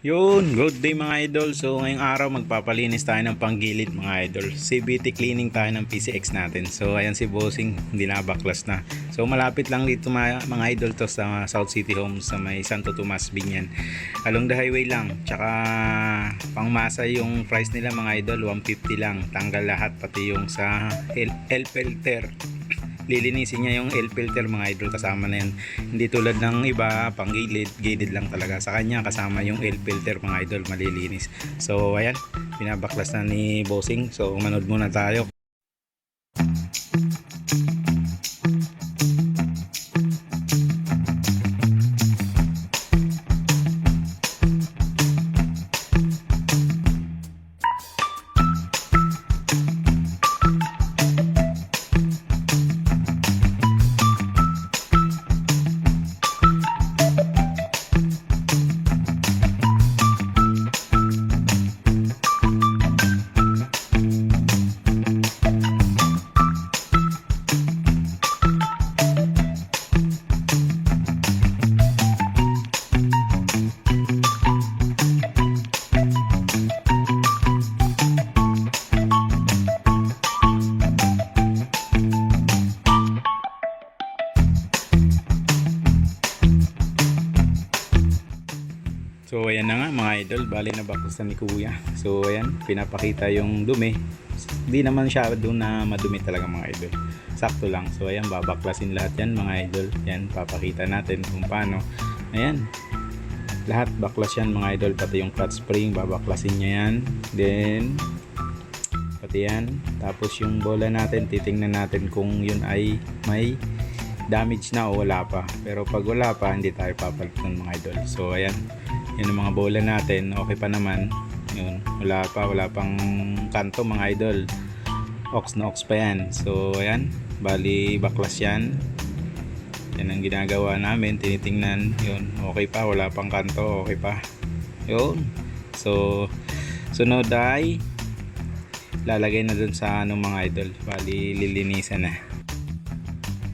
Yun, good day mga idol. So ngayong araw magpapalinis tayo ng panggilid mga idol. CBT cleaning tayo ng PCX natin. So ayan si Bossing, hindi na baklas na. So malapit lang dito mga, idol to sa South City Homes sa may Santo Tomas, Binyan. Along the highway lang. Tsaka pangmasa yung price nila mga idol, 150 lang. Tanggal lahat pati yung sa L, L filter lilinisin niya yung L filter mga idol kasama na yan hindi tulad ng iba pang gilid gilid lang talaga. Sa kanya kasama yung L filter mga idol malilinis. So ayan pinabaklas na ni bossing. So manood muna tayo So ayan na nga mga idol, bali na baklas na ni kuya. So ayan, pinapakita yung dumi. Hindi naman siya doon na madumi talaga mga idol. Sakto lang. So ayan, babaklasin lahat yan mga idol. Yan, papakita natin kung paano. Ayan, lahat baklas yan mga idol. Pati yung clutch spring, babaklasin niya yan. Then, pati yan. Tapos yung bola natin, titingnan natin kung yun ay may damage na o wala pa. Pero pag wala pa, hindi tayo papalit ng mga idol. So ayan, yun ang mga bola natin. Okay pa naman. Yun, wala pa, wala pang kanto mga idol. Ox na ox pa yan. So ayan, bali baklas yan. Yan ang ginagawa namin. Tinitingnan, yun, okay pa, wala pang kanto, okay pa. Yun. So, sunod ay lalagay na dun sa ano mga idol. Bali lilinisan na.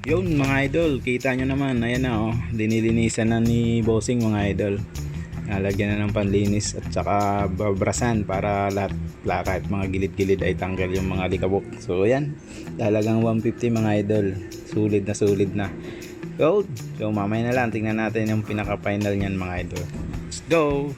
Yun mga idol, kita nyo naman, ayan na oh, dinilinisan na ni Bossing mga idol. Nalagyan na ng panlinis at saka babrasan para lahat, lahat kahit mga gilid-gilid ay tanggal yung mga likabok. So ayan, talagang 150 mga idol, sulit na sulit na. Go! So mamaya na lang, tingnan natin yung pinaka-final niyan mga idol. Let's go!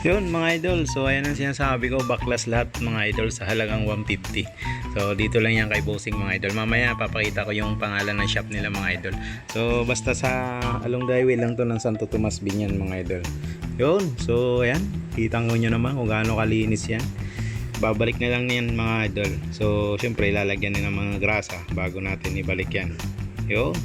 Yun mga idol, so ayan ang sinasabi ko, baklas lahat mga idol sa halagang 150. So dito lang yan kay Bossing mga idol. Mamaya papakita ko yung pangalan ng shop nila mga idol. So basta sa along the highway lang to ng Santo Tomas Binyan mga idol. Yun, so ayan, kitang nyo naman kung gaano kalinis yan. Babalik na lang yan mga idol. So syempre lalagyan din ng mga grasa bago natin ibalik yan. Yun.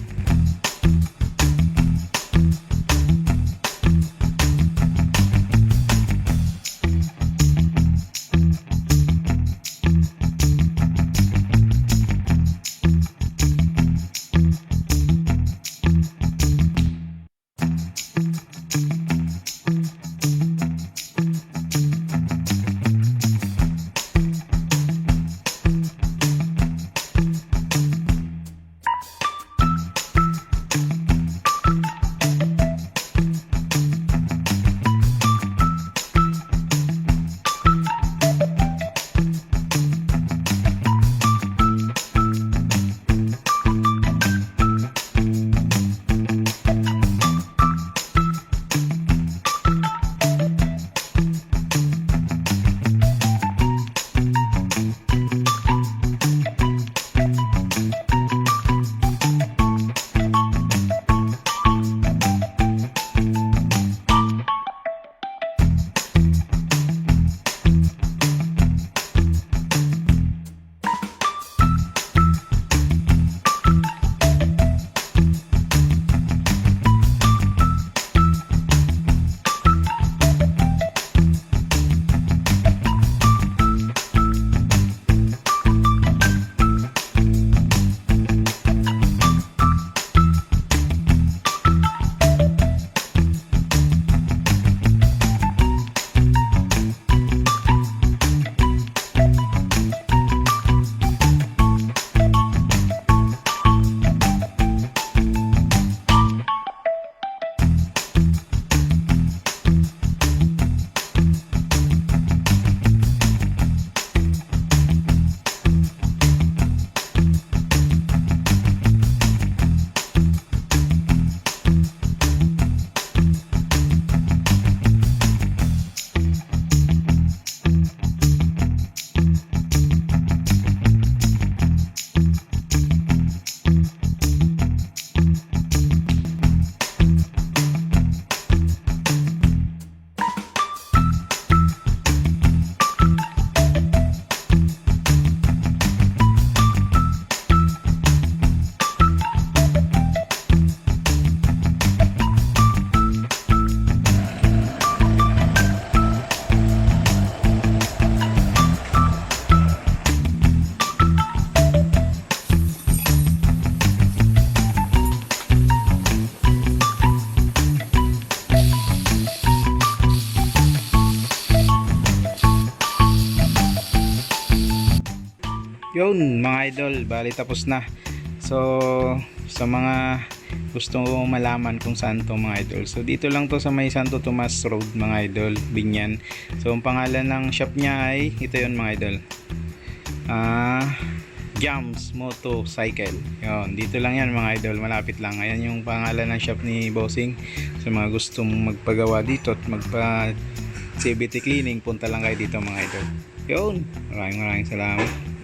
Yun mga idol, bali tapos na. So sa mga gusto malaman kung saan to mga idol. So dito lang to sa may Santo Tomas Road mga idol, Binyan. So ang pangalan ng shop niya ay ito yun mga idol. Ah, Jams Motorcycle. Yun, dito lang yan mga idol, malapit lang. Ayan yung pangalan ng shop ni Bossing. Sa mga gustong magpagawa dito at magpa CBT cleaning, punta lang kayo dito mga idol. Yun, maraming maraming salamat.